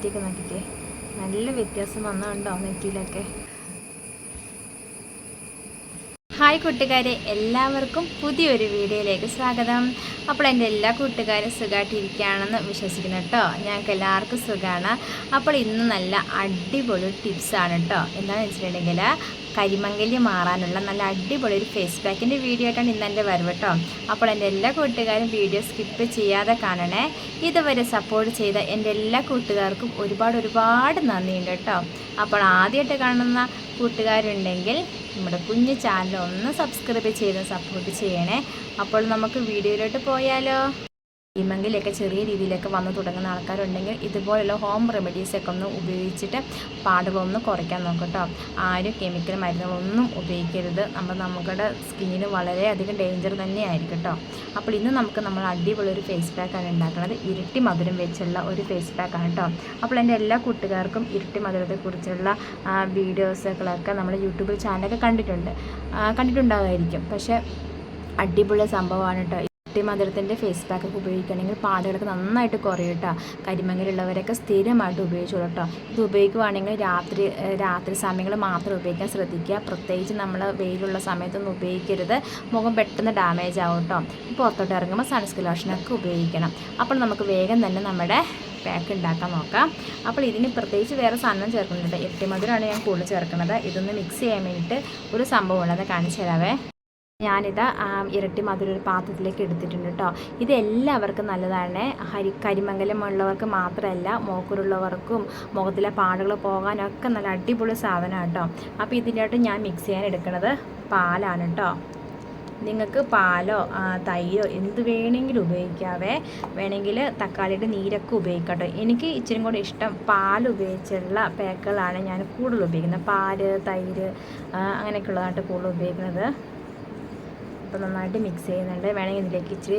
നെറ്റിയൊക്കെ നോക്കിയിട്ടേ. നല്ല വ്യത്യാസം വന്നുണ്ടോ നെറ്റിയിലൊക്കെ. ഹായ് കൂട്ടുകാരെ എല്ലാവർക്കും പുതിയൊരു വീഡിയോയിലേക്ക് സ്വാഗതം. അപ്പോൾ എന്റെ എല്ലാ കൂട്ടുകാരും സുഖമായിട്ടിരിക്കുകയാണെന്ന് വിശ്വസിക്കുന്നു കേട്ടോ. ഞങ്ങൾക്ക് എല്ലാവർക്കും സുഖമാണ് അപ്പോൾ ഇന്ന് നല്ല അടിപൊളി ടിപ്സാണ് കേട്ടോ. എന്താണെന്ന് വെച്ചിട്ടുണ്ടെങ്കിൽ കരിമംഗല്യം മാറാനുള്ള നല്ല അടിപൊളി ഒരു ഫേസ് പാക്കിന്റെ വീഡിയോ ആയിട്ടാണ് ഇന്ന് എന്റെ വരവ് കേട്ടോ അപ്പോൾ എന്റെ എല്ലാ കൂട്ടുകാരും വീഡിയോ സ്കിപ്പ് ചെയ്യാതെ കാണണേ. ഇതുവരെ സപ്പോർട്ട് ചെയ്ത എന്റെ എല്ലാ കൂട്ടുകാർക്കും ഒരുപാട് ഒരുപാട് നന്ദിയുണ്ട് കേട്ടോ അപ്പോൾ ആദ്യമായിട്ട് കാണുന്ന കൂട്ടുകാരുണ്ടെങ്കിൽ നമ്മുടെ കുഞ്ഞു ചാനൽ ഒന്ന് സബ്സ്ക്രൈബ് ചെയ്ത് സപ്പോർട്ട് ചെയ്യണേ. അപ്പോൾ നമുക്ക് വീഡിയോയിലോട്ട് പോയാലോ. ഇമെങ്കിലൊക്കെ ചെറിയ രീതിയിലൊക്കെ വന്നു തുടങ്ങുന്ന ആൾക്കാരുണ്ടെങ്കിൽ ഇതുപോലുള്ള ഹോം റെമഡീസൊക്കെ ഒന്ന് ഉപയോഗിച്ചിട്ട് പാടുകളൊന്ന് കുറയ്ക്കാൻ നോക്കും കേട്ടോ ആരും കെമിക്കൽ മരുന്നുകളൊന്നും ഉപയോഗിക്കരുത്. നമ്മൾ നമ്മുടെ സ്കിന്നിന് വളരെയധികം ഡേഞ്ചർ തന്നെയായിരിക്കും കേട്ടോ അപ്പോൾ ഇന്ന് നമുക്ക് നമ്മൾ അടിപൊളി ഒരു ഫേസ് പാക്കാണ് ഉണ്ടാക്കുന്നത്. ഇരട്ടി മധുരം വെച്ചുള്ള ഒരു ഫേസ് പാക്കാണ് കേട്ടോ അപ്പോൾ എന്റെ എല്ലാ കൂട്ടുകാർക്കും ഇരട്ടി മധുരത്തെക്കുറിച്ചുള്ള വീഡിയോസുകളൊക്കെ നമ്മൾ യൂട്യൂബിൽ ചാനലൊക്കെ കണ്ടിട്ടുണ്ട്. കണ്ടിട്ടുണ്ടാകുമായിരിക്കും പക്ഷേ അടിപൊളി സംഭവമാണ് കേട്ടോ മധുരത്തിന്റെ ഫേസ് പാക്ക് ഒക്കെ ഉപയോഗിക്കുകയാണെങ്കിൽ പാടുകളൊക്കെ നന്നായിട്ട് കുറയും കരിമങ്ങലുള്ളവരൊക്കെ സ്ഥിരമായിട്ട് ഉപയോഗിച്ചോളൂ കേട്ടോ. ഇത് ഉപയോഗിക്കുവാണെങ്കിൽ രാത്രി രാത്രി സമയങ്ങളിൽ മാത്രം ഉപയോഗിക്കാൻ ശ്രദ്ധിക്കുക. പ്രത്യേകിച്ച് നമ്മൾ വെയിലുള്ള സമയത്തൊന്നും ഉപയോഗിക്കരുത്. മുഖം പെട്ടെന്ന് ഡാമേജ് ആവും കേട്ടോ. പുറത്തോട്ട് ഇറങ്ങുമ്പോൾ സൺസ്ക്രീൻ ലോഷനൊക്കെ ഉപയോഗിക്കണം. അപ്പോൾ നമുക്ക് വേഗം തന്നെ നമ്മുടെ പാക്ക് ഉണ്ടാക്കാൻ നോക്കാം. അപ്പോൾ ഇതിന് പ്രത്യേകിച്ച് വേറെ സാധനം ചേർക്കുന്നുണ്ട് എട്ടിമധുരമാണ് ഞാൻ കൂടുതൽ ചേർക്കുന്നത്. ഇതൊന്ന് മിക്സ് ചെയ്യാൻ വേണ്ടിയിട്ട് ഒരു സംഭവമുള്ളത് കാണിച്ചു തരാവേ. ഞാനിത് ഇരട്ടി മധുരം ഒരു പാത്രത്തിലേക്ക് എടുത്തിട്ടുണ്ട് കേട്ടോ ഇത് എല്ലാവർക്കും നല്ലതാണ്. ഹരി കരിമംഗലം ഉള്ളവർക്ക് മാത്രമല്ല മോക്കുരുള്ളവർക്കും മുഖത്തിലെ പാടുകൾ പോകാനൊക്കെ നല്ല അടിപൊളി സാധനമാണ് കേട്ടോ അപ്പോൾ ഇതിന്റെ ഞാൻ മിക്സ് ചെയ്യാൻ എടുക്കുന്നത് പാലാണ് കേട്ടോ നിങ്ങൾക്ക് പാലോ തൈയോ എന്ത് വേണമെങ്കിലും ഉപയോഗിക്കാവേ. വേണമെങ്കിൽ തക്കാളിയുടെ നീരൊക്കെ ഉപയോഗിക്കട്ടോ എനിക്ക് ഇച്ചിരി കൂടെ ഇഷ്ടം പാൽ ഉപയോഗിച്ചുള്ള പേക്കുകളാണ് ഞാൻ കൂടുതൽ ഉപയോഗിക്കുന്നത്. പാൽ തൈര് ആ, അങ്ങനെയൊക്കെ ഉള്ളതായിട്ട് കൂടുതൽ ഉപയോഗിക്കുന്നത്. അപ്പോൾ നന്നായിട്ട് മിക്സ് ചെയ്യുന്നുണ്ട്. വേണമെങ്കിൽ ഇതിലേക്ക് ഇച്ചിരി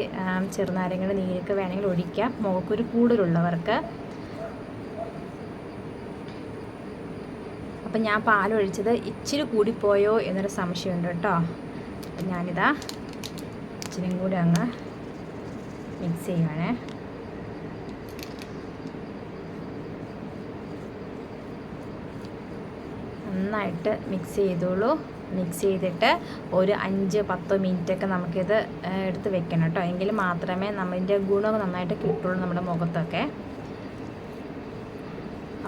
ചെറുനാരങ്ങൾ നീരൊക്കെ വേണമെങ്കിൽ ഒഴിക്കാം. മുഖക്കൊരു കൂടുതലുള്ളവർക്ക്. അപ്പം ഞാൻ പാലൊഴിച്ചത് ഇച്ചിരി കൂടിപ്പോയോ എന്നൊരു സംശയമുണ്ട് കേട്ടോ. അപ്പം ഞാനിതാ ഇച്ചിരിയും കൂടി അങ്ങ് മിക്സ് ചെയ്യുവാണേ. നന്നായിട്ട് മിക്സ് ചെയ്തോളൂ. മിക്സ് ചെയ്തിട്ട് ഒരു അഞ്ച് പത്തോ മിനിറ്റൊക്കെ നമുക്കിത് എടുത്ത് വെക്കണം കേട്ടോ. എങ്കിൽ മാത്രമേ നമ്മളിന്റെ ഗുണം നന്നായിട്ട് കിട്ടുള്ളൂ നമ്മുടെ മുഖത്തൊക്കെ.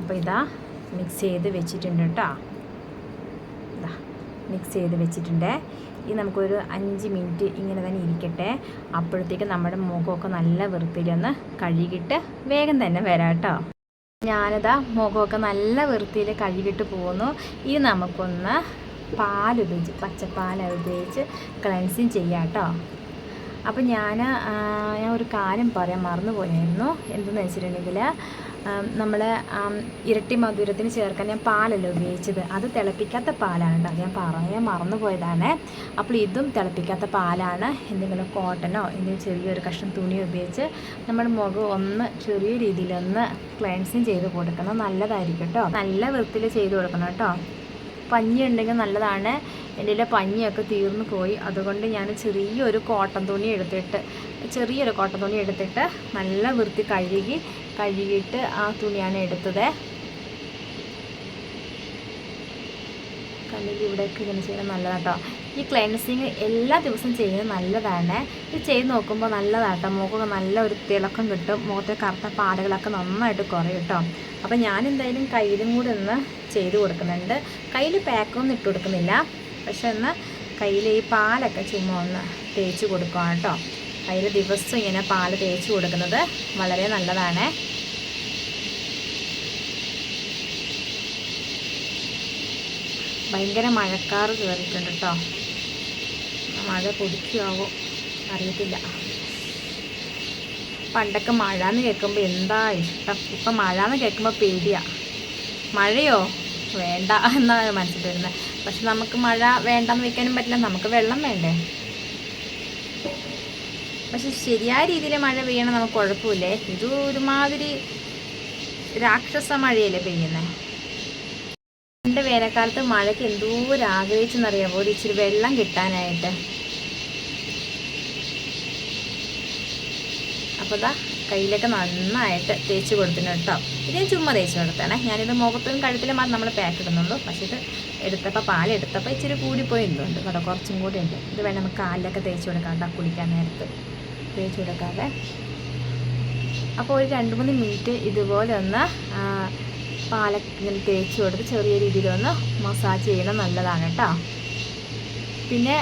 അപ്പോൾ ഇതാ മിക്സ് ചെയ്ത് വെച്ചിട്ടുണ്ട് കേട്ടോ. ഇതാ മിക്സ് ചെയ്ത് വെച്ചിട്ടുണ്ട്. ഇത് നമുക്കൊരു അഞ്ച് മിനിറ്റ് ഇങ്ങനെ തന്നെ ഇരിക്കട്ടെ. അപ്പോഴത്തേക്ക് നമ്മുടെ മുഖമൊക്കെ നല്ല വൃത്തിയിലൊന്ന് കഴുകിയിട്ട് വേഗം തന്നെ വരാം കേട്ടോ. ഞാനിതാ മുഖമൊക്കെ നല്ല വൃത്തിയിൽ കഴുകിയിട്ട് പോകുന്നു. ഇത് നമുക്കൊന്ന് പാൽ ഉപയോഗിച്ച് പച്ചപ്പാൽ ഉപയോഗിച്ച് ക്ലൻസിങ് ചെയ്യാം കേട്ടോ. അപ്പം ഞാൻ ഞാൻ ഒരു കാര്യം പറയാൻ മറന്നുപോയായിരുന്നു. എന്തെന്ന് വെച്ചിട്ടുണ്ടെങ്കിൽ നമ്മൾ ഇരട്ടി മധുരത്തിന് ചേർക്കാൻ ഞാൻ പാലല്ല ഉപയോഗിച്ചത്. അത് തിളപ്പിക്കാത്ത പാലാണ് അത് ഞാൻ പറയാൻ മറന്നുപോയതാണ്. അപ്പോൾ ഇതും തിളപ്പിക്കാത്ത പാലാണ്. എന്തെങ്കിലും കോട്ടനോ എന്തെങ്കിലും ചെറിയൊരു കഷ്ണം തുണി ഉപയോഗിച്ച് നമ്മുടെ മുഖം ഒന്ന് ചെറിയ രീതിയിലൊന്ന് ക്ലൻസിങ് ചെയ്ത് കൊടുക്കണം. നല്ലതായിരിക്കും കേട്ടോ. നല്ല വൃത്തിയിൽ ചെയ്ത് കൊടുക്കണം കേട്ടോ. പഞ്ഞി ഉണ്ടെങ്കിൽ നല്ലതാണ്. എന്റെ പഞ്ഞിയൊക്കെ തീർന്നു പോയി. അതുകൊണ്ട് ഞാൻ ചെറിയൊരു കോട്ടൺ തുണി എടുത്തിട്ട് ചെറിയൊരു കോട്ടൺ തുണി എടുത്തിട്ട് നല്ല വൃത്തി കഴുകി കഴുകിയിട്ട് ആ തുണിയാണ് എടുത്തത്. കണ്ണിൽ ഇവിടെയൊക്കെ ഇങ്ങനെ ചെയ്യണം നല്ലതാണ് കേട്ടോ. ഈ ക്ലെൻസിങ് എല്ലാ ദിവസവും ചെയ്യുന്നത് നല്ലതാണ്. ഇത് ചെയ്ത് നോക്കുമ്പോൾ നല്ലതാട്ടോ. മുഖമൊക്കെ നല്ല ഒരു തിളക്കം കിട്ടും. മുഖത്തെ കറുത്ത പാടുകളൊക്കെ നന്നായിട്ട് കുറയും കേട്ടോ. അപ്പോൾ ഞാൻ എന്തായാലും കയ്യിലും കൂടി ഒന്ന് ചെയ്ത് കൊടുക്കുന്നുണ്ട്. കയ്യിൽ പാക്കൊന്നും ഇട്ട് കൊടുക്കുന്നില്ല. പക്ഷെ ഒന്ന് കയ്യിൽ ഈ പാലൊക്കെ ചുമ്മാ ഒന്ന് തേച്ച് കൊടുക്കുക കേട്ടോ. കയ്യിൽ ദിവസം ഇങ്ങനെ പാൽ തേച്ച് കൊടുക്കുന്നത് വളരെ നല്ലതാണ്. ഭയങ്കര മഴക്കാറ് കയറിയിട്ടുണ്ട് കേട്ടോ. മഴ പൊടിക്കുമാവോ അറിയത്തില്ല. പണ്ടൊക്കെ മഴ എന്ന് കേൾക്കുമ്പോൾ എന്താ ഇഷ്ടം? ഇപ്പം മഴ എന്ന് കേൾക്കുമ്പോൾ പേടിയാ. മഴയോ? വേണ്ട എന്നാണ് മനസ്സിൽ വരുന്നത്. പക്ഷെ നമുക്ക് മഴ വേണ്ടെന്ന് വെക്കാനും പറ്റില്ല. നമുക്ക് വെള്ളം വേണ്ടേ? പക്ഷെ ശരിയായ രീതിയിൽ മഴ പെയ്യണം നമുക്ക് കുഴപ്പമില്ലേ ഇത് ഒരുമാതിരി രാക്ഷസ മഴയല്ലേ പെയ്യുന്നത് പണ്ട് വേനൽക്കാലത്ത് മഴയ്ക്ക് എന്തോരം ആഗ്രഹിച്ചെന്നറിയാമോ ഒരു ഇച്ചിരി വെള്ളം കിട്ടാനായിട്ട്. അപ്പോൾ ഇതാ കയ്യിലൊക്കെ നന്നായിട്ട് തേച്ച് കൊടുത്തിട്ടുണ്ട് കേട്ടോ. ഇത് ഞാൻ ചുമ്മാ തേച്ച് കൊടുത്താണ് ഞാനിത് മുഖത്തും കഴുത്തിലും മാത്രം നമ്മൾ പാക്ക് ഇടുന്നുള്ളൂ. പക്ഷേ ഇത് എടുത്തപ്പോൾ പാലെടുത്തപ്പോൾ ഇച്ചിരി കൂടിപ്പോയി എന്തുണ്ട്. കേട്ടോ കുറച്ചും കൂടി ഉണ്ട്. ഇത് വേണം നമുക്ക് കാലിലൊക്കെ തേച്ച് കൊടുക്കാം കേട്ടോ കുളിക്കാൻ നേരത്ത്. തേച്ച് കൊടുക്കാതെ അപ്പോൾ ഒരു രണ്ട് മൂന്ന് മിനിറ്റ് ഇതുപോലെ ഒന്ന് പാലൊക്കെ ഇങ്ങനെ തേച്ച് കൊടുത്ത് ചെറിയ രീതിയിലൊന്ന് മസാജ് ചെയ്യണം നല്ലതാണ് കേട്ടോ. പിന്നെ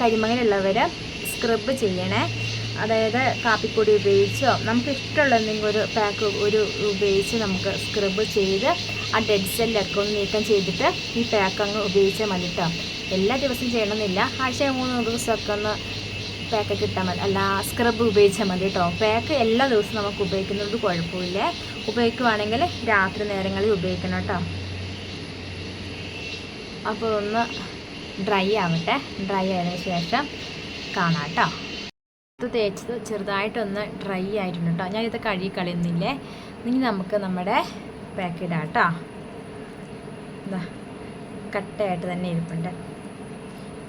കരിമങ്ങലുള്ളവർ സ്ക്രബ് ചെയ്യണേ. അതായത് കാപ്പിപ്പൊടി ഉപയോഗിച്ചോ നമുക്ക് ഇഷ്ടമുള്ള എന്തെങ്കിലും ഒരു പാക്ക് ഒരു ഉപയോഗിച്ച് നമുക്ക് സ്ക്രബ് ചെയ്ത് ആ ഡെഡ് സെല്ലൊക്കെ ഒന്ന് നീക്കം ചെയ്തിട്ട് ഈ പാക്ക് അങ്ങ് ഉപയോഗിച്ചാൽ മതി കേട്ടോ. എല്ലാ ദിവസവും ചെയ്യണമെന്നില്ല. ആഴ്ച മൂന്ന് ദിവസമൊക്കെ ഒന്ന് പാക്കൊക്കെ ഇട്ടാൽ മതി. അല്ല സ്ക്രബ് ഉപയോഗിച്ചാൽ മതി കേട്ടോ. പാക്ക് എല്ലാ ദിവസവും നമുക്ക് ഉപയോഗിക്കുന്നത് കുഴപ്പമില്ല. ഉപയോഗിക്കുവാണെങ്കിൽ രാത്രി നേരങ്ങളിൽ ഉപയോഗിക്കണം കേട്ടോ. അപ്പോൾ ഒന്ന് ഡ്രൈ ആവട്ടെ. ഡ്രൈ ആയതിനു ശേഷം കാണാം കേട്ടോ. ഇത് തേച്ചത് ചെറുതായിട്ടൊന്ന് ഡ്രൈ ആയിട്ടുണ്ട് കേട്ടോ. ഞാനിത് കഴുകി കളയുന്നില്ലേ? ഇനി നമുക്ക് നമ്മുടെ പാക്ക് ഇടാം കേട്ടോ. ഇതാ കട്ടയായിട്ട് തന്നെ ഇരിപ്പുണ്ട്.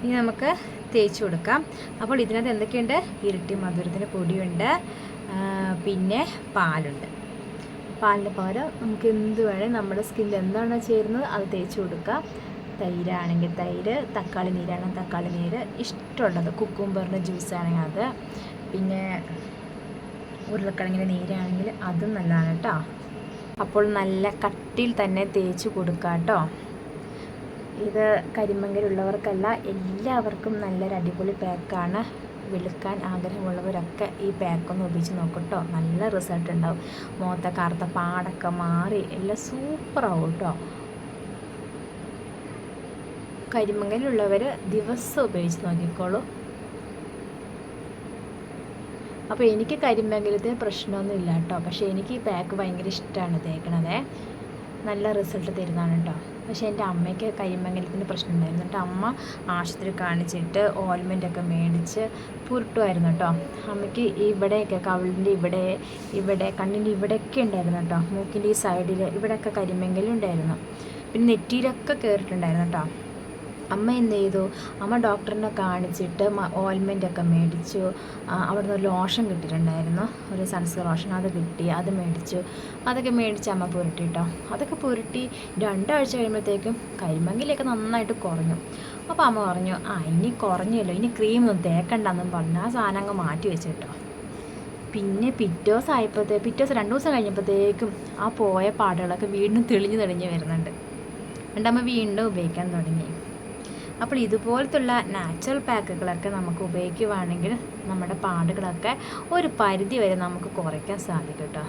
ഇനി നമുക്ക് തേച്ച് കൊടുക്കാം. അപ്പോൾ ഇതിനകത്ത് എന്തൊക്കെയുണ്ട്? ഇരട്ടി മധുരത്തിന് പൊടിയുണ്ട്. പിന്നെ പാലുണ്ട്. പാലിന് പകരം നമുക്ക് എന്ത് വേണേൽ നമ്മുടെ സ്കിന്നിൽ എന്താണോ ചേരുന്നത് അത് തേച്ച് കൊടുക്കുക തൈരാണെങ്കിൽ തൈര് തക്കാളി നീരാണെങ്കിൽ തക്കാളി നീര് ഇഷ്ടമുള്ളത് കുക്കുംബറിന്റെ ജ്യൂസാണെങ്കിൽ അത്. പിന്നെ ഉരുളക്കിഴങ്ങിന്റെ നീരാണെങ്കിൽ അതും നല്ലതാണ് കേട്ടോ. അപ്പോൾ നല്ല കട്ടിയിൽ തന്നെ തേച്ച് കൊടുക്കാം കേട്ടോ. ഇത് കരിമങ്കലുള്ളവർക്കല്ല എല്ലാവർക്കും നല്ലൊരു അടിപൊളി പാക്കാണ് വെളുക്കാൻ ആഗ്രഹമുള്ളവരൊക്കെ ഈ പാക്കൊന്ന് ഉപയോഗിച്ച് നോക്കട്ടോ. നല്ല റിസൾട്ട് ഉണ്ടാവും. മുഖത്തെ കറുത്ത പാടൊക്കെ മാറി. എല്ലാം സൂപ്പറാവും കേട്ടോ കരിമങ്കലുള്ളവർ ദിവസം ഉപയോഗിച്ച് നോക്കിക്കോളൂ. അപ്പോൾ എനിക്ക് കരിമംഗലത്തെ പ്രശ്നമൊന്നും ഇല്ല കേട്ടോ പക്ഷേ എനിക്ക് ഈ പാക്ക് ഭയങ്കര ഇഷ്ടമാണ് തേക്കണതേ. നല്ല റിസൾട്ട് തരുന്നതാണ് കേട്ടോ പക്ഷേ എന്റെ അമ്മയ്ക്ക് കരിമംഗലത്തിന് പ്രശ്നം ഉണ്ടായിരുന്നു എന്നിട്ട് അമ്മ ആശുപത്രി കാണിച്ചിട്ട് ഓയിൽമെന്റൊക്കെ മേടിച്ച് പുരുട്ടുമായിരുന്നു കേട്ടോ. അമ്മയ്ക്ക് ഇവിടെയൊക്കെ കവിളിന്റെ ഇവിടെ ഇവിടെ കണ്ണിന്റെ ഇവിടെയൊക്കെ ഉണ്ടായിരുന്നു കേട്ടോ. മൂക്കിന്റെ ഈ സൈഡിൽ ഇവിടെയൊക്കെ കരിമംഗലം ഉണ്ടായിരുന്നു പിന്നെ നെറ്റിയിലൊക്കെ കയറിയിട്ടുണ്ടായിരുന്നു കേട്ടോ. അമ്മ എന്ത് ചെയ്തു അമ്മ ഡോക്ടറിനെ കാണിച്ചിട്ട് ഓയിൽമെന്റ് ഒക്കെ മേടിച്ചു. അവിടുന്ന് ഒരു ലോഷൻ കിട്ടിയിട്ടുണ്ടായിരുന്നു. ഒരു സൺസ്ക്രീൻ ലോഷൻ അത് കിട്ടി അത് മേടിച്ചു. അതൊക്കെ മേടിച്ച് അമ്മ പുരട്ടി കേട്ടോ അതൊക്കെ പുരട്ടി രണ്ടാഴ്ച കഴിയുമ്പോഴത്തേക്കും കരിമങ്കിലൊക്കെ നന്നായിട്ട് കുറഞ്ഞു. അപ്പോൾ അമ്മ പറഞ്ഞു ആ ഇനി കുറഞ്ഞല്ലോ ഇനി ക്രീമൊന്നും തേക്കണ്ടെന്നും പറഞ്ഞ് ആ സാധനം അങ്ങ് മാറ്റി വെച്ചു കേട്ടോ പിന്നെ പിറ്റേ ദിവസം ആയപ്പോഴത്തേ പിറ്റേ ദിവസം രണ്ട് ദിവസം കഴിഞ്ഞപ്പോഴത്തേക്കും ആ പോയ പാടുകളൊക്കെ വീണ്ടും തെളിഞ്ഞു തെളിഞ്ഞ് വരുന്നുണ്ട്. അമ്മ വീണ്ടും ഉപയോഗിക്കാൻ തുടങ്ങി. അപ്പോൾ ഇതുപോലത്തുള്ള നാച്ചുറൽ പാക്കുകളൊക്കെ നമുക്ക് ഉപയോഗിക്കുവാണെങ്കിൽ നമ്മുടെ പാടുകളൊക്കെ ഒരു പരിധി വരെ നമുക്ക് കുറയ്ക്കാൻ സാധിക്കും കേട്ടോ.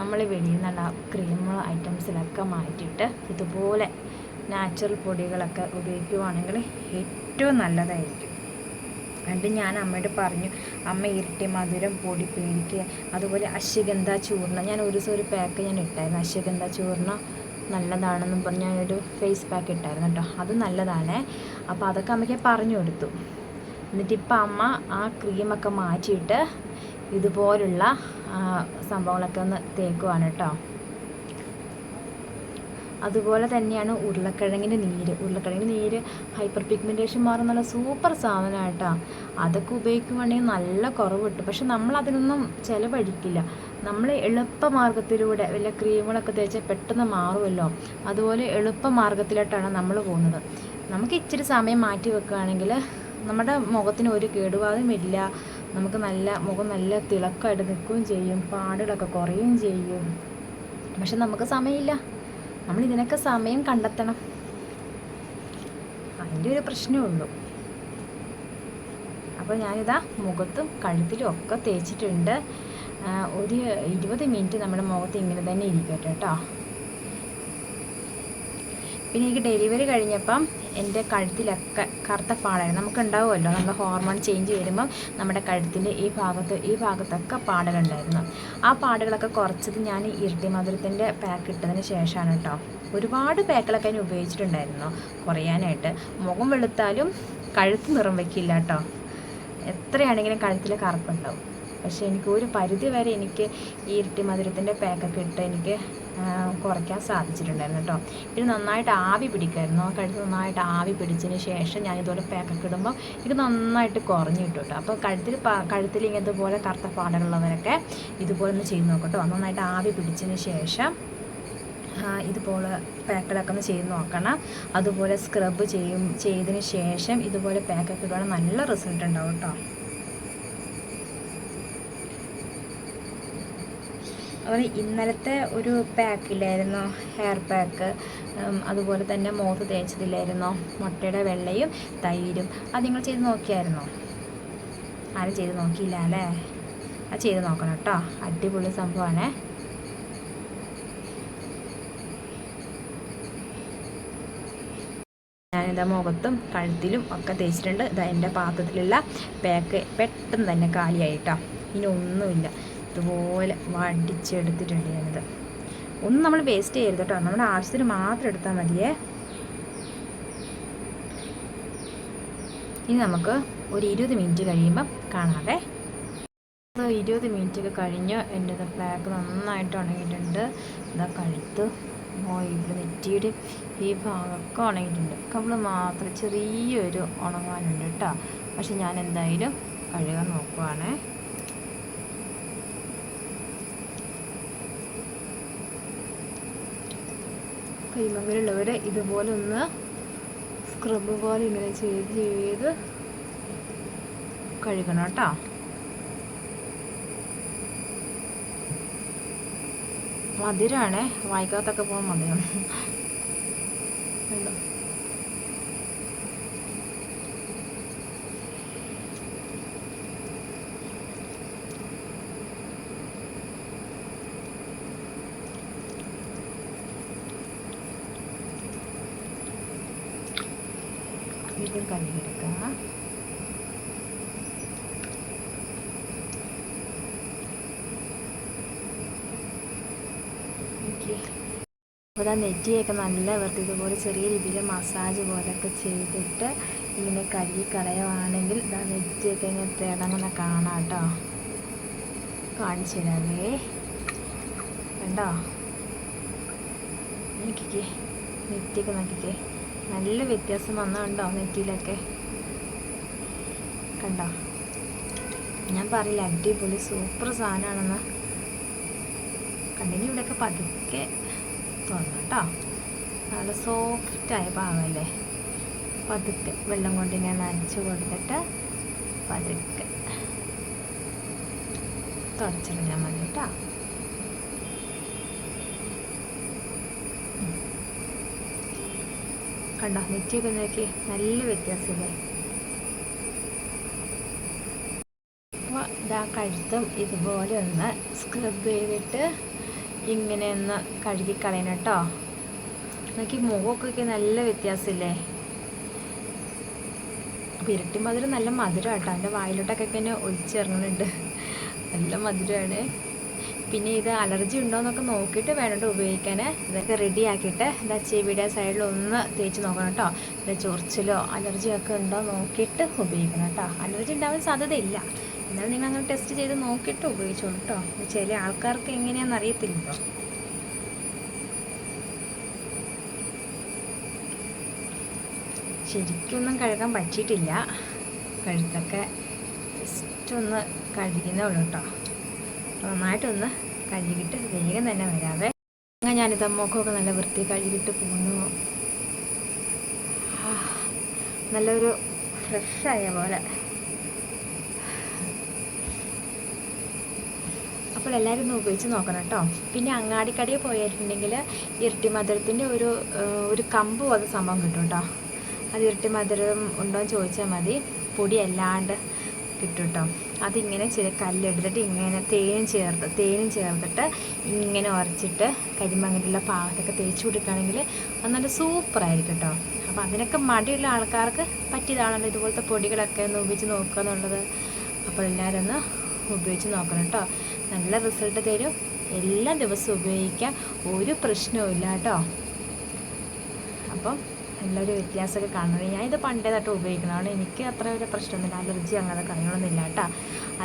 നമ്മൾ വെളിയിൽ നിന്നുള്ള ക്രീം ഐറ്റംസിലൊക്കെ മാറ്റിയിട്ട് ഇതുപോലെ നാച്ചുറൽ പൊടികളൊക്കെ ഉപയോഗിക്കുവാണെങ്കിൽ ഏറ്റവും നല്ലതായിരിക്കും. എന്നിട്ട് ഞാൻ അമ്മയോട് പറഞ്ഞു അമ്മ ഇരട്ടി മധുരം പൊടി പേടിക്കുക അതുപോലെ അശ്വഗന്ധ ചൂർണം. ഞാൻ ഒരു ദിവസം ഒരു പാക്ക് ഞാൻ ഇട്ടായിരുന്നു അശ്വഗന്ധ ചൂർണം. നല്ലതാണെന്നും പറഞ്ഞ് ഞാനൊരു ഫേസ് പാക്ക് ഇട്ടായിരുന്നു കേട്ടോ. അത് നല്ലതാണ്. അപ്പോൾ അതൊക്കെ അമ്മയ്ക്ക് പറഞ്ഞു കൊടുത്തു. എന്നിട്ട് ഇപ്പം അമ്മ ആ ക്രീമൊക്കെ മാറ്റിയിട്ട് ഇതുപോലുള്ള സംഭവങ്ങളൊക്കെ ഒന്ന് തേക്കുവാണ് കേട്ടോ. അതുപോലെ തന്നെയാണ് ഉരുളക്കിഴങ്ങിന്റെ നീര്. ഉരുളക്കിഴങ്ങിന്റെ നീര് ഹൈപ്പർ പിഗ്മെന്റേഷൻ മാറും നല്ല സൂപ്പർ സാധനമാണ് കേട്ടോ. അതൊക്കെ ഉപയോഗിക്കുവാണെങ്കിൽ നല്ല കുറവ് കിട്ടും. പക്ഷെ നമ്മൾ അതിനൊന്നും ചിലവഴിക്കില്ല. നമ്മൾ എളുപ്പ മാർഗത്തിലൂടെ വല്ല ക്രീമുകളൊക്കെ തേച്ചാൽ പെട്ടെന്ന് മാറുമല്ലോ. അതുപോലെ എളുപ്പ മാർഗത്തിലോട്ടാണ് നമ്മൾ പോകുന്നത്. നമുക്ക് ഇച്ചിരി സമയം മാറ്റി വെക്കുകയാണെങ്കിൽ നമ്മുടെ മുഖത്തിന് ഒരു കേടുപാടും ഇല്ല. നമുക്ക് നല്ല മുഖം നല്ല തിളക്കമായിട്ട് നിൽക്കുകയും ചെയ്യും. പാടുകളൊക്കെ കുറയുകയും ചെയ്യും. പക്ഷെ നമുക്ക് സമയമില്ല. നമ്മൾ ഇതിനൊക്കെ സമയം കണ്ടെത്തണം. അതിന്റെ ഒരു പ്രശ്നമേ ഉള്ളൂ. അപ്പോൾ ഞാനിതാ മുഖത്തും കഴുത്തിലും ഒക്കെ തേച്ചിട്ടുണ്ട്. ഒരു ഇരുപത് മിനിറ്റ് നമ്മുടെ മുഖത്ത് ഇങ്ങനെ തന്നെ ഇരിക്കട്ടെ കേട്ടോ പിന്നെ എനിക്ക് ഡെലിവറി കഴിഞ്ഞപ്പം എന്റെ കഴുത്തിലൊക്കെ കറുത്ത പാടായിരുന്നു. നമുക്ക് ഉണ്ടാവുമല്ലോ നമ്മുടെ ഹോർമോൺ ചേഞ്ച് വരുമ്പം നമ്മുടെ കഴുത്തിന്റെ ഈ ഭാഗത്ത് ഈ ഭാഗത്തൊക്കെ പാടുകളുണ്ടായിരുന്നു ആ പാടുകളൊക്കെ കുറച്ചത് ഞാൻ ഇരട്ടി മധുരത്തിന്റെ പാക്ക് ഇട്ടതിന് ശേഷമാണ് കേട്ടോ. ഒരുപാട് പാക്കുകളൊക്കെ ഞാൻ ഉപയോഗിച്ചിട്ടുണ്ടായിരുന്നു കുറയാനായിട്ട്. മുഖം വെളുത്താലും കഴുത്ത് നിറം വയ്ക്കില്ല കേട്ടോ. എത്രയാണെങ്കിലും കഴുത്തിൽ കറുപ്പുണ്ടാവും. പക്ഷേ എനിക്ക് ഒരു പരിധി വരെ എനിക്ക് ഈ ഇരട്ടി മധുരത്തിന്റെ പാക്കൊക്കെ ഇട്ട് എനിക്ക് കുറയ്ക്കാൻ സാധിച്ചിട്ടുണ്ടായിരുന്നു കേട്ടോ. ഇത് നന്നായിട്ട് ആവി പിടിക്കായിരുന്നു. ആ കഴുത്ത് നന്നായിട്ട് ആവി പിടിച്ചതിന് ശേഷം ഞാൻ ഇതുപോലെ പാക്കൊക്കെ ഇടുമ്പോൾ ഇത് നന്നായിട്ട് കുറഞ്ഞു കിട്ടും കേട്ടോ. അപ്പോൾ കഴുത്തിൽ കഴുത്തിൽ ഇങ്ങനത്തെ പോലെ കറുത്ത പാടുകളുള്ളവരൊക്കെ ഇതുപോലെ ഒന്ന് ചെയ്ത് നോക്കട്ടോ നന്നായിട്ട് ആവി പിടിച്ചതിന് ശേഷം ഇതുപോലെ പാക്കഡൊക്കെ ഒന്ന് ചെയ്ത് നോക്കണം. അതുപോലെ സ്ക്രബ് ചെയ്യും ചെയ്തതിന് ശേഷം ഇതുപോലെ പാക്കൊക്കെ ഇടുവാണെങ്കിൽ നല്ല റിസൾട്ട് ഉണ്ടാവും കേട്ടോ. അതുപോലെ ഇന്നലത്തെ ഒരു പാക്കില്ലായിരുന്നു ഹെയർ പാക്ക് അതുപോലെ തന്നെ മോത്ത് തേച്ചതില്ലായിരുന്നോ. മുട്ടയുടെ വെള്ളയും തൈരും. അത് നിങ്ങൾ ചെയ്ത് നോക്കിയായിരുന്നോ? ആരും ചെയ്ത് നോക്കിയില്ല അല്ലേ? അത് ചെയ്ത് നോക്കണം കേട്ടോ. അടിപൊളി സംഭവമാണേ. ഞാനിതാ മുഖത്തും കഴുത്തിലും ഒക്കെ തേച്ചിട്ടുണ്ട്. ഇതാ എന്റെ പാത്രത്തിലുള്ള പാക്ക് പെട്ടെന്ന് തന്നെ കാലിയായിട്ടോ. ഇനി ഒന്നുമില്ല. ഇതുപോലെ വടിച്ചെടുത്തിട്ടുണ്ട് ഞാനിത്. ഒന്നും നമ്മൾ വേസ്റ്റ് ചെയ്യരുത് കേട്ടോ. നമ്മുടെ ആവശ്യത്തിന് മാത്രം എടുത്താൽ മതിയേ. ഇനി നമുക്ക് ഒരു ഇരുപത് മിനിറ്റ് കഴിയുമ്പം കാണാവേ. ഇരുപത് മിനിറ്റ് ഒക്കെ കഴിഞ്ഞ് എന്റെ പാക്ക് നന്നായിട്ട് ഉണങ്ങിയിട്ടുണ്ട്. ഇതാ കഴുത്ത്. ഇവിടെ നെറ്റിയുടെ ഈ ഭാഗമൊക്കെ ഉണങ്ങിയിട്ടുണ്ട്. കവിൾ മാത്രം ചെറിയൊരു ഉണങ്ങാനുണ്ട് കേട്ടോ. പക്ഷെ ഞാൻ എന്തായാലും കഴുകാൻ നോക്കുവാണേ. കൈമങ്ങലുള്ളവർ ഇതുപോലെ ഒന്ന് സ്ക്രബ് പോലെ ഇങ്ങനെ ചെയ്ത് ചെയ്ത് കഴുകണം കേട്ടോ. മധുരമാണേ വായിക്കാത്തൊക്കെ പോകാൻ മധുരം. ഇതും കഴുകിയെടുക്കുക. ഓക്കെ. അപ്പോൾ നെറ്റിയൊക്കെ നല്ല വൃത്തി ഇതുപോലെ ചെറിയ രീതിയിൽ മസാജ് പോലെയൊക്കെ ചെയ്തിട്ട് ഇങ്ങനെ കഴുകി കളയുവാണെങ്കിൽ ഇതാ നെറ്റിയൊക്കെ ഇങ്ങനെ തിളങ്ങുന്ന കാണാം കേട്ടോ. കാണിച്ചു തരാമേ കണ്ടോ? നോക്കിക്കേ. നെറ്റിയൊക്കെ നോക്കിക്കേ. നല്ല വ്യത്യാസം വന്നുണ്ടോ നെറ്റിയിലൊക്കെ? കണ്ടോ? ഞാൻ പറയില്ല അടിപൊളി സൂപ്പർ സാധനമാണെന്ന് കണ്ടിന് ഇവിടെയൊക്കെ പതുക്കെ തുറന്നു കേട്ടോ. നല്ല സോഫ്റ്റായ പാവല്ലേ? പതുക്കെ വെള്ളം കൊണ്ട് ഞാൻ നനച്ച് കൊടുത്തിട്ട് പതുക്കെ തുടച്ചിടഞ്ഞാൽ മതി കേട്ടോ. കണ്ടോ? നെറ്റിയൊക്കെ നോക്കി നല്ല വ്യത്യാസമില്ലേ? ഇതാ കഴുത്തും ഇതുപോലെ ഒന്ന് സ്ക്രബ് ചെയ്തിട്ട് ഇങ്ങനെ ഒന്ന് കഴുകി കളയണം കേട്ടോ. നോക്കി മുഖമൊക്കെ നല്ല വ്യത്യാസമില്ലേ? ഇരട്ടി മധുരം നല്ല മധുരം കേട്ടോ എന്റെ വായിലോട്ടൊക്കെ ഇങ്ങനെ ഒഴിച്ചിറങ്ങുന്നുണ്ട് നല്ല മധുരമാണ്. പിന്നെ ഇത് അലർജി ഉണ്ടോ എന്നൊക്കെ നോക്കിയിട്ട് വേണം ഉപയോഗിക്കാൻ ഇതൊക്കെ റെഡി ആക്കിയിട്ട് ഇതാ ചെവിയുടെ സൈഡിൽ ഒന്ന് തേച്ച് നോക്കണം കേട്ടോ ഇത് ചൊറിച്ചിലോ അലർജിയോ ഒക്കെ ഉണ്ടോ നോക്കിയിട്ട് ഉപയോഗിക്കണം കേട്ടോ അലർജി ഉണ്ടാവാൻ സാധ്യതയില്ല. എന്നാലും നിങ്ങൾ അങ്ങനെ ടെസ്റ്റ് ചെയ്ത് നോക്കിയിട്ട് ഉപയോഗിച്ചോളൂ കേട്ടോ ചില ആൾക്കാർക്ക് എങ്ങനെയാണെന്ന് അറിയത്തില്ലല്ലോ. ശരിക്കൊന്നും കഴുകാൻ പറ്റിയിട്ടില്ല. കഴുത്തൊക്കെ ജസ്റ്റ് ഒന്ന് കഴുകുന്നേ ഉള്ളൂ കേട്ടോ നന്നായിട്ടൊന്ന് കഴുകിയിട്ട് വേഗം തന്നെ വരാവേ. അങ്ങനെ ഞാനിത് അമ്മക്കൊക്കെ നല്ല വൃത്തി കഴുകിയിട്ട് പോന്നു നല്ലൊരു ഫ്രഷായ പോലെ. അപ്പോൾ എല്ലാവരും ഒന്ന് ഉപയോഗിച്ച് നോക്കണം കേട്ടോ. പിന്നെ അങ്ങാടിക്കടയിൽ പോയിട്ടുണ്ടെങ്കിൽ ഇരട്ടി മധുരത്തിന്റെ ഒരു ഒരു കമ്പ് പോലെ സംഭവം കിട്ടും കേട്ടോ. അത് ഇരട്ടി മധുരം ഉണ്ടോ എന്ന് ചോദിച്ചാൽ മതി. പൊടി അല്ലാണ്ട് കിട്ടും കേട്ടോ. അതിങ്ങനെ ചെറിയ കല്ലെടുത്തിട്ട് ഇങ്ങനെ തേനും ചേർത്ത് തേനും ചേർത്തിട്ട് ഇങ്ങനെ ഉരച്ചിട്ട് കരിമങ്ങലുള്ള പാകത്തൊക്കെ തേച്ച് കൊടുക്കുകയാണെങ്കിൽ അത് നല്ല സൂപ്പറായിരിക്കും കേട്ടോ അപ്പോൾ അതിനൊക്കെ മടിയുള്ള ആൾക്കാർക്ക് പറ്റിയതാണല്ലോ ഇതുപോലത്തെ പൊടികളൊക്കെ ഒന്ന് ഉപയോഗിച്ച് നോക്കുക എന്നുള്ളത്. അപ്പോൾ എല്ലാവരും ഒന്ന് ഉപയോഗിച്ച് നോക്കണം കേട്ടോ നല്ല റിസൾട്ട് തരും. എല്ലാ ദിവസവും ഉപയോഗിക്കാം. ഒരു പ്രശ്നവും ഇല്ല കേട്ടോ അപ്പം നല്ലൊരു വ്യത്യാസമൊക്കെ കാണുന്നത്. ഞാൻ ഇത് പണ്ടേ തൊട്ട് ഉപയോഗിക്കുന്നതാണ് എനിക്ക് അത്ര ഒരു പ്രശ്നമൊന്നുമില്ല. അലർജി അങ്ങനെ കാര്യങ്ങളൊന്നുമില്ല കേട്ടോ.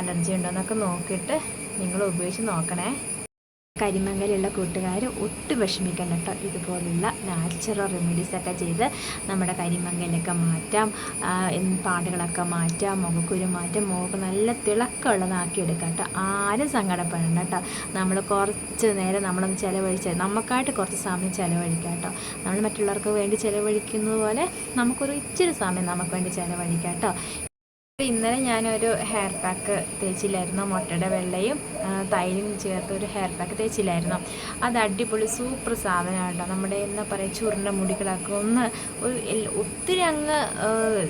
അലർജി ഉണ്ടോ എന്നൊക്കെ നോക്കിയിട്ട് നിങ്ങൾ ഉപയോഗിച്ച് നോക്കണേ. കരിമങ്ങലുള്ള കൂട്ടുകാർ ഒട്ടും വിഷമിക്കണം കേട്ടോ. ഇതുപോലുള്ള നാച്ചുറൽ റെമഡീസ് ഒക്കെ ചെയ്ത് നമ്മുടെ കരിമങ്ങലൊക്കെ മാറ്റാം. പാടുകളൊക്കെ മാറ്റാം. മുഖക്കുരു മാറ്റാം. മുഖം നല്ല തിളക്കമുള്ളതാക്കി എടുക്കാം കേട്ടോ. ആരും സങ്കടപ്പെടണം കേട്ടോ. നമ്മൾ കുറച്ച് നേരം നമ്മളൊന്ന് ചിലവഴിച്ച് നമുക്കായിട്ട് കുറച്ച് സമയം ചിലവഴിക്കാം കേട്ടോ. നമ്മൾ മറ്റുള്ളവർക്ക് വേണ്ടി ചിലവഴിക്കുന്നത് പോലെ നമുക്കൊരു ഇച്ചിരി സമയം നമുക്ക് വേണ്ടി ചിലവഴിക്കാം കേട്ടോ. ഇന്നലെ ഞാനൊരു ഹെയർ പാക്ക് തേച്ചില്ലായിരുന്നു മുട്ടയുടെ വെള്ളയും തൈരും ചേർത്ത് ഒരു ഹെയർ പാക്ക് തേച്ചില്ലായിരുന്നു. അത് അടിപൊളി സൂപ്പർ സാധനമാണ് കേട്ടോ. നമ്മുടെ എന്താ പറയുക ചുരുണ്ട മുടികളൊക്കെ ഒന്ന് ഒരു ഒത്തിരി അങ്ങ്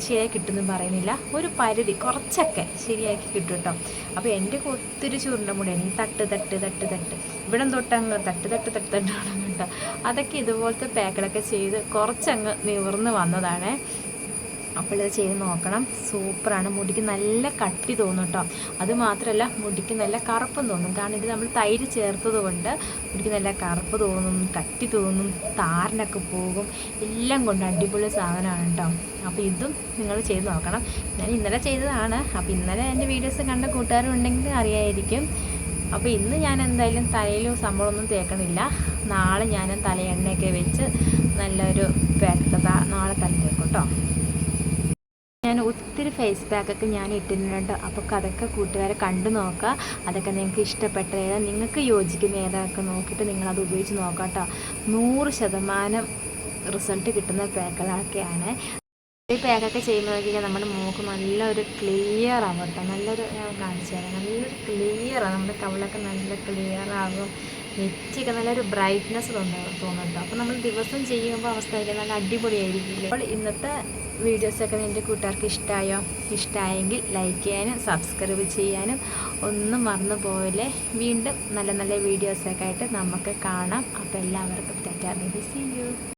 ശരിയായി കിട്ടുമെന്ന് പറയുന്നില്ല. ഒരു പരിധി കുറച്ചൊക്കെ ശരിയാക്കി കിട്ടും കേട്ടോ. അപ്പോൾ എന്റെ ഒത്തിരി ചുരുണ്ട മുടിയാണ് തട്ട് തട്ട് തട്ട് തട്ട്. ഇവിടെ തൊട്ടങ്ങ് തട്ട് തട്ട് തട്ട് തട്ട് തുടങ്ങും കേട്ടോ. അതൊക്കെ ഇതുപോലത്തെ പാക്കുകളൊക്കെ ചെയ്ത് കുറച്ചങ്ങ് നിവർന്ന് വന്നതാണേ. അപ്പോൾ ഇത് ചെയ്ത് നോക്കണം. സൂപ്പറാണ്. മുടിക്ക് നല്ല കട്ടി തോന്നും കേട്ടോ അതുമാത്രമല്ല മുടിക്ക് നല്ല കറുപ്പും തോന്നും. കാരണം ഇത് നമ്മൾ തൈര് ചേർത്തത് കൊണ്ട് മുടിക്ക് നല്ല കറുപ്പ് തോന്നും കട്ടി തോന്നും താരനൊക്കെ പോകും. എല്ലാം കൊണ്ട് അടിപൊളി സാധനമാണ് കേട്ടോ അപ്പോൾ ഇതും നിങ്ങൾ ചെയ്ത് നോക്കണം. ഞാൻ ഇന്നലെ ചെയ്തതാണ്. അപ്പോൾ ഇന്നലെ എന്റെ വീഡിയോസ് കണ്ട കൂട്ടുകാരുണ്ടെങ്കിൽ അറിയായിരിക്കും. അപ്പോൾ ഇന്ന് ഞാൻ എന്തായാലും തലയിൽ സംഭവമൊന്നും തേക്കണില്ല. നാളെ ഞാൻ തലയെണ്ണയൊക്കെ വെച്ച് നല്ലൊരു പാക്ക് നാളെ തല തേക്കും കേട്ടോ ഫേസ് പാക്കൊക്കെ ഞാൻ ഇട്ടിട്ടുണ്ട്. അപ്പോൾ അതൊക്കെ കൂട്ടുകാരെ കണ്ടു നോക്കുക. അതൊക്കെ നിങ്ങൾക്ക് ഇഷ്ടപ്പെട്ട ഏതാ നിങ്ങൾക്ക് യോജിക്കുന്ന ഏതൊക്കെ നോക്കിയിട്ട് നിങ്ങളത് ഉപയോഗിച്ച് നോക്കാം കേട്ടോ. നൂറ് ശതമാനം റിസൾട്ട് കിട്ടുന്ന പാക്കുകളൊക്കെയാണ് ഈ പാക്കൊക്കെ ചെയ്യുമ്പോൾ നോക്കിയാൽ നമ്മുടെ മൂക്ക് നല്ലൊരു ക്ലിയർ ആവും കേട്ടോ. നല്ലൊരു കാണിച്ചു തരാം. നല്ലൊരു ക്ലിയർ ആണ് നമ്മുടെ കവിളൊക്കെ നല്ല ക്ലിയർ ആകും. നെറ്റിയൊക്കെ നല്ലൊരു ബ്രൈറ്റ്നെസ് തോന്നുന്നു തോന്നും കേട്ടോ അപ്പോൾ നമ്മൾ ദിവസം ചെയ്യുമ്പോൾ അവസ്ഥയൊക്കെ നല്ല അടിപൊളിയായിരിക്കില്ല? അപ്പോൾ ഇന്നത്തെ വീഡിയോസൊക്കെ നിന്റെ കൂട്ടുകാർക്ക് ഇഷ്ടമായോ ഇഷ്ടമായെങ്കിൽ ലൈക്ക് ചെയ്യാനും സബ്സ്ക്രൈബ് ചെയ്യാനും ഒന്നും മറന്നു പോയില്ലേ വീണ്ടും നല്ല നല്ല വീഡിയോസൊക്കെ ആയിട്ട് നമുക്ക് കാണാം. അപ്പോൾ എല്ലാവർക്കും തെറ്റാ ബൈ യു